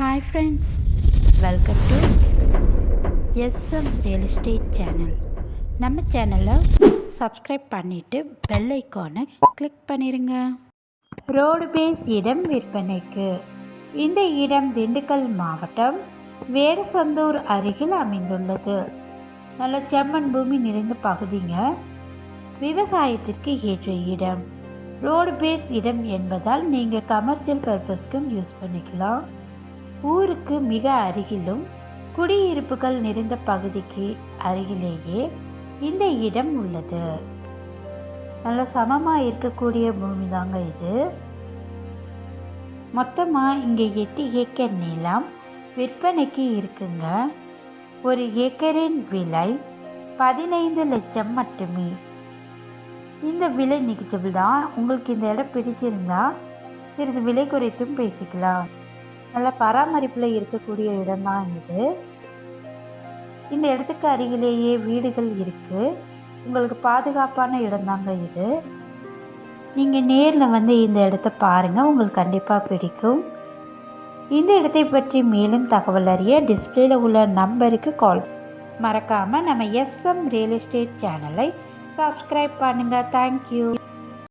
Hi friends welcome to SM real estate channel நம்ம சேனலை subscribe பண்ணிவிட்டு பெல் ஐக்கானை கிளிக் பண்ணிடுங்க ரோடு பேஸ் இடம் விற்பனைக்கு. இந்த இடம் திண்டுக்கல் மாவட்டம் வேடசந்தூர் அருகில் அமைந்துள்ளது. நல்ல செம்மண் பூமி நிறைந்த பகுதிங்க. விவசாயத்திற்கு ஏற்ற இடம். ரோடு பேஸ் இடம் என்பதால் நீங்கள் கமர்ஷியல் பர்பஸ்க்கும் யூஸ் பண்ணிக்கலாம். ஊருக்கு மிக அருகிலும் குடியிருப்புகள் நிறைந்த பகுதிக்கு அருகிலேயே இந்த இடம் உள்ளது. நல்ல சமமாக இருக்கக்கூடிய பூமி தாங்க இது. மொத்தமாக இங்கே எட்டு ஏக்கர் நிலம் விற்பனைக்கு இருக்குங்க. ஒரு ஏக்கரின் விலை பதினைந்து லட்சம் மட்டுமே. இந்த விலை நிகழ்ச்சிபிள் தான். உங்களுக்கு இந்த இடம் பிடிச்சிருந்தா சிறிது விலை குறைத்தும் பேசிக்கலாம். நல்ல பராமரிப்பில் இருக்கக்கூடிய இடம்தான் இது. இந்த இடத்துக்கு அருகிலேயே வீடுகள் இருக்குது உங்களுக்கு பாதுகாப்பான இடம்தாங்க இது. நீங்கள் நேரில் வந்து இந்த இடத்த பாருங்கள் உங்களுக்கு கண்டிப்பாக பிடிக்கும். இந்த இடத்தை பற்றி மேலும் தகவல் அறிய டிஸ்பிளேல உள்ள நம்பருக்கு கால். மறக்காமல் நம்ம எஸ்எம் ரியல் எஸ்டேட் சேனலை சப்ஸ்கிரைப் பண்ணுங்கள் தேங்க்யூ.